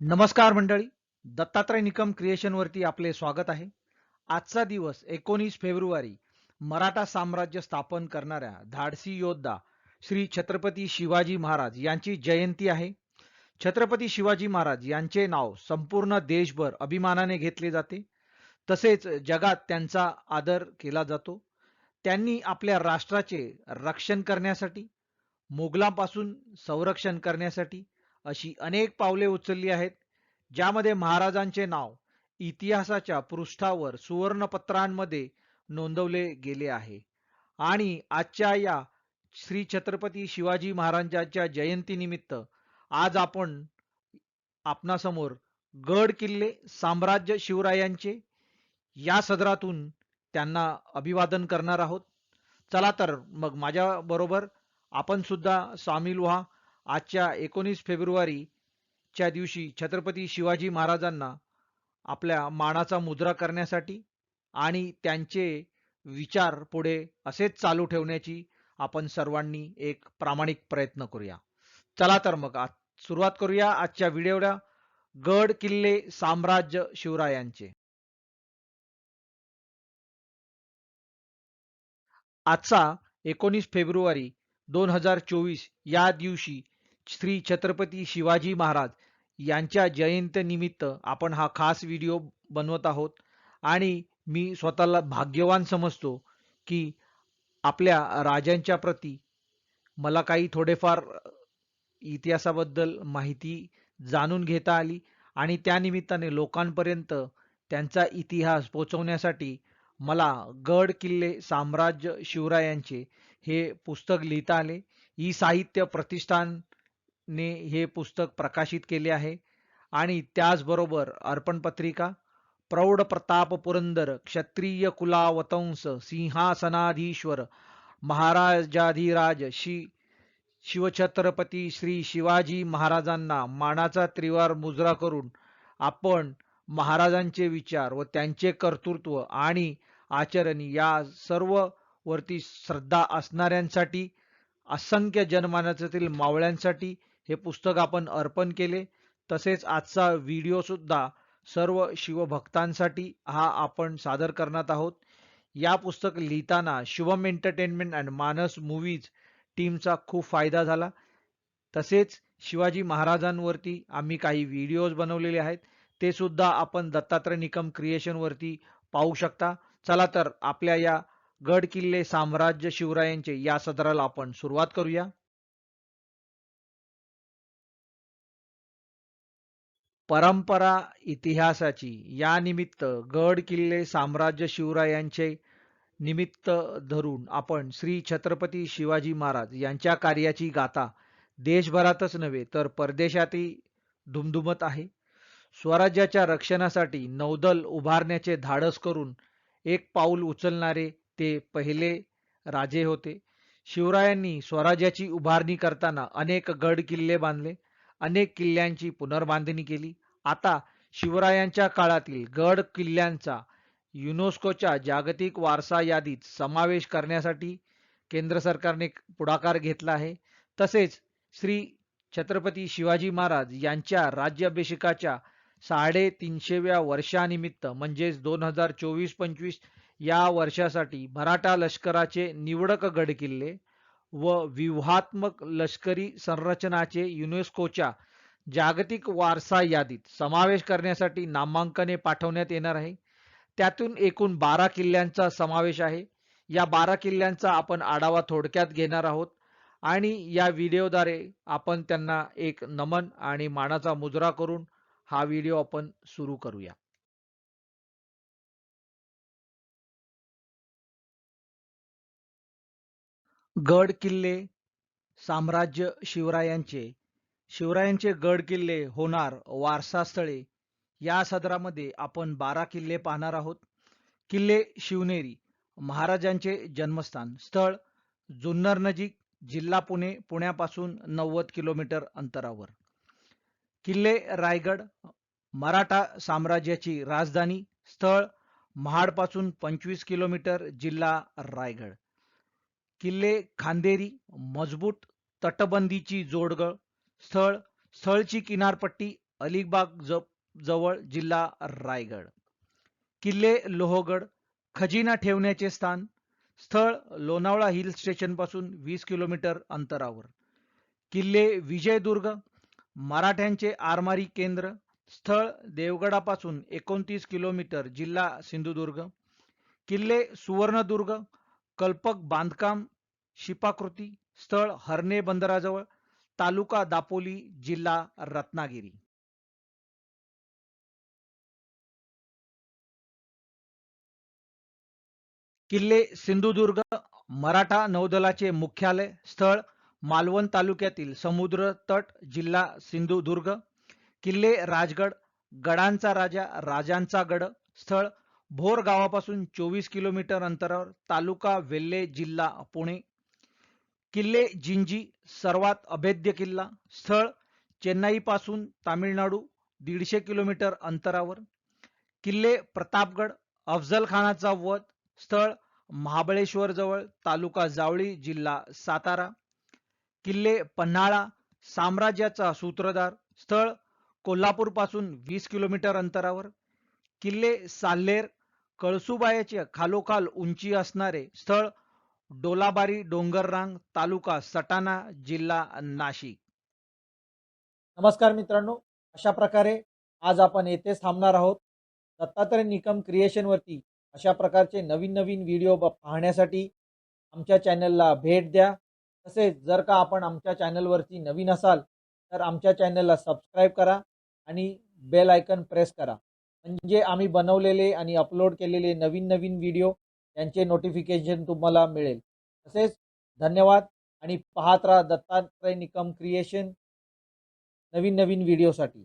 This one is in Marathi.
नमस्कार मंडळी. दत्तात्रय निकम क्रिएशन वरती आपले स्वागत आहे. आजचा दिवस एकोणीस फेब्रुवारी मराठा साम्राज्य स्थापन करणाऱ्या धाडसी योद्धा श्री छत्रपती शिवाजी महाराज यांची जयंती आहे. छत्रपती शिवाजी महाराज यांचे नाव संपूर्ण देशभर अभिमानाने घेतले जाते. तसेच जगात त्यांचा आदर केला जातो. त्यांनी आपल्या राष्ट्राचे रक्षण करण्यासाठी मोगलांपासून संरक्षण करण्यासाठी अशी अनेक पावले उचलली आहेत ज्यामध्ये महाराजांचे नाव इतिहासाच्या पृष्ठावर सुवर्णपत्रांमध्ये नोंदवले गेले आहे. आणि आजच्या या श्री छत्रपती शिवाजी महाराजांच्या जयंतीनिमित्त आज आपण आपणासमोर गड किल्ले साम्राज्य शिवरायांचे या सदरातून त्यांना अभिवादन करणार आहोत. चला तर मग माझ्याबरोबर आपण सुद्धा सामील व्हा. आजच्या एकोणीस फेब्रुवारीच्या दिवशी छत्रपती शिवाजी महाराजांना आपल्या मानाचा मुद्रा करण्यासाठी आणि त्यांचे विचार पुढे असेच चालू ठेवण्याची आपण सर्वांनी एक प्रामाणिक प्रयत्न करूया. चला तर मग आज सुरुवात करूया आजच्या व्हिडिओला. गड किल्ले साम्राज्य शिवरायांचे. आजचा एकोणीस फेब्रुवारी दोन हजार चोवीस या दिवशी श्री छत्रपती शिवाजी महाराज यांच्या जयंतीनिमित्त आपण हा खास व्हिडिओ बनवत आहोत. आणि मी स्वतःला भाग्यवान समजतो की आपल्या राजांच्या प्रती मला काही थोडेफार इतिहासाबद्दल माहिती जाणून घेता आली आणि त्यानिमित्ताने लोकांपर्यंत त्यांचा इतिहास पोचवण्यासाठी मला गड किल्ले साम्राज्य शिवरायांचे हे पुस्तक लिहिता आले. ई साहित्य प्रतिष्ठान ने हे पुस्तक प्रकाशित केले आहे. आणि त्याचबरोबर अर्पण पत्रिका प्रौढ प्रताप पुरंदर क्षत्रिय कुलावतंस सिंहासनाधीश्वर महाराजाधिराज श्री शिवछत्रपती श्री शिवाजी महाराजांना मानाचा त्रिवार मुजरा करून आपण महाराजांचे विचार व त्यांचे कर्तृत्व आणि आचरण या सर्व वरती श्रद्धा असणाऱ्यांसाठी असंख्य जनमानसातील मावळ्यांसाठी हे पुस्तक आपण अर्पण केले. तसेच आजचा व्हिडिओ सुद्धा सर्व शिवभक्तांसाठी हा आपण सादर करणार आहोत. या पुस्तक लिहिताना Shubham entertainment and Manas movies टीमचा खूप फायदा झाला. तसेच शिवाजी महाराजांवरती आम्ही काही व्हिडिओज बनवलेले आहेत. ते सुद्धा आपण दत्तात्रय निकम क्रिएशनवरती पाहू शकता. चला तर आपल्या या गड किल्ले साम्राज्य शिवरायांचे या सदराला आपण सुरुवात करूया. परंपरा इतिहासाची या निमित्त गड किल्ले साम्राज्य शिवरायांचे निमित्त धरून आपण श्री छत्रपती शिवाजी महाराज यांच्या कार्याची गाथा देशभरातच नव्हे तर परदेशातही धुमधुमत आहे. स्वराज्याच्या रक्षणासाठी नौदल उभारण्याचे धाडस करून एक पाऊल उचलणारे ते पहिले राजे होते. शिवरायांनी स्वराज्याची उभारणी करताना अनेक गड किल्ले बांधले. अनेक किल्ल्यांची पुनर्बांधणी केली. आता शिवरायांच्या काळातील गड किल्ल्यांचा युनेस्कोच्या जागतिक वारसा यादीत समावेश करण्यासाठी केंद्र सरकारने पुढाकार घेतला आहे. तसेच श्री छत्रपती शिवाजी महाराज यांच्या राज्याभिषेकाच्या साडेतीनशेव्या वर्षानिमित्त म्हणजेच दोन हजार चोवीस पंचवीस या वर्षासाठी मराठा लष्कराचे निवडक गडकिल्ले व व्यूहात्मक लष्करी संरचनाचे युनेस्कोच्या जागतिक वारसा यादीत समावेश करण्यासाठी नामांकने पाठवण्यात येणार आहे. त्यातून एकूण बारा किल्ल्यांचा समावेश आहे. या बारा किल्ल्यांचा आपण आढावा थोडक्यात घेणार आहोत आणि या व्हिडिओद्वारे आपण त्यांना एक नमन आणि मानाचा मुजरा करून हा व्हिडिओ आपण सुरू करूया. गड किल्ले साम्राज्य शिवरायांचे. शिवरायांचे गड किल्ले होणार वारसास्थळे या सदरामध्ये आपण बारा किल्ले पाहणार आहोत. किल्ले शिवनेरी महाराजांचे जन्मस्थान स्थळ जुन्नर नजीक जिल्हा पुणे पुण्यापासून नव्वद किलोमीटर अंतरावर. किल्ले रायगड मराठा साम्राज्याची राजधानी स्थळ महाडपासून पंचवीस किलोमीटर जिल्हा रायगड. किल्ले खांदेरी मजबूत तटबंदीची जोडगळ स्थळ स्थळची किनारपट्टी अलिबाग ज जवळ जिल्हा रायगड. किल्ले लोहगड खजिना ठेवण्याचे स्थान स्थळ लोणावळा हिल स्टेशनपासून वीस किलोमीटर अंतरावर. किल्ले विजयदुर्ग मराठ्यांचे आरमारी केंद्र स्थळ देवगडापासून एकोणतीस किलोमीटर जिल्हा सिंधुदुर्ग. किल्ले सुवर्णदुर्ग कल्पक बांधकाम शिपाकृती स्थळ हरणे बंदराजवळ तालुका दापोली जिल्हा रत्नागिरी. किल्ले सिंधुदुर्ग मराठा नौदलाचे मुख्यालय स्थळ मालवण तालुक्यातील समुद्र तट जिल्हा सिंधुदुर्ग. किल्ले राजगड गडांचा राजा राजांचा गड स्थळ भोर गावापासून चोवीस किलोमीटर अंतरावर तालुका वेल्हे जिल्हा पुणे किल्ले जिंजी सर्वात अभेद्य किल्ला स्थळ चेन्नईपासून तामिळनाडू दीडशे किलोमीटर अंतरावर किल्ले प्रतापगड अफजलखानाचा वध स्थळ महाबळेश्वर जवळ तालुका जावळी जिल्हा सातारा किल्ले पन्हाळा साम्राज्याचा सूत्रधार स्थळ कोल्हापूरपासून वीस किलोमीटर अंतरावर किल्ले साल्हेर कळसुबाईच्या खालोखाल उंची असणारे स्थळ डोलाबारी डोंगररांग तालुका सटाणा जिल्हा नाशिक. नमस्कार मित्रांनो अशा प्रकारे आज आपण येथेच थांबणार आहोत. दत्तात्रय निकम क्रिएशनवरती अशा प्रकारचे नवीन नवीन व्हिडिओ ब- पाहण्यासाठी आमच्या चॅनलला भेट द्या. तसेच जर का आपण आमच्या चॅनलवरती नवीन असाल तर आमच्या चॅनलला सबस्क्राईब करा आणि बेल आयकन प्रेस करा. म्हणजे आम्ही बनवलेले आणि अपलोड केलेले नवीन नवीन व्हिडिओ यांचे नोटिफिकेशन तुम्हाला मिळेल. तसेच धन्यवाद आणि पाहत राहा दत्तात्रय निकम क्रिएशन नवीन नवीन व्हिडिओसाठी